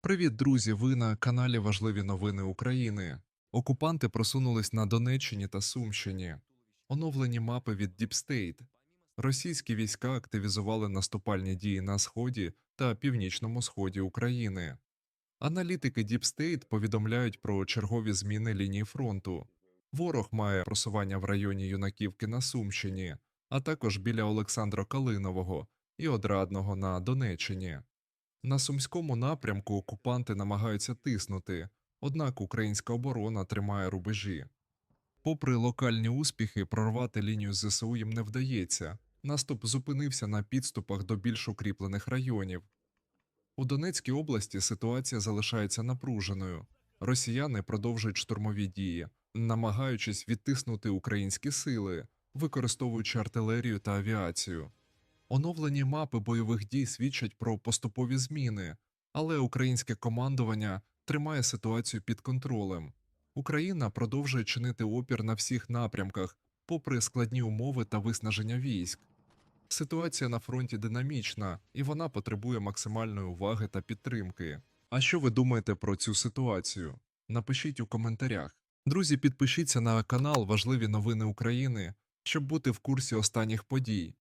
Привіт, друзі! Ви на каналі Важливі новини України. Окупанти просунулись на Донеччині та Сумщині. Оновлені мапи від State. Російські війська активізували наступальні дії на сході та північному сході України. Аналітики State повідомляють про чергові зміни лінії фронту. Ворог має просування в районі Юнаківки на Сумщині, а також біля Олександра Калинового і Одрадного на Донеччині. На сумському напрямку окупанти намагаються тиснути, однак українська оборона тримає рубежі. Попри локальні успіхи, прорвати лінію ЗСУ їм не вдається. Наступ зупинився на підступах до більш укріплених районів. У Донецькій області ситуація залишається напруженою. Росіяни продовжують штурмові дії, намагаючись відтиснути українські сили, використовуючи артилерію та авіацію. Оновлені мапи бойових дій свідчать про поступові зміни, але українське командування тримає ситуацію під контролем. Україна продовжує чинити опір на всіх напрямках, попри складні умови та виснаження військ. Ситуація на фронті динамічна, і вона потребує максимальної уваги та підтримки. А що ви думаєте про цю ситуацію? Напишіть у коментарях. Друзі, підпишіться на канал Важливі новини України, щоб бути в курсі останніх подій.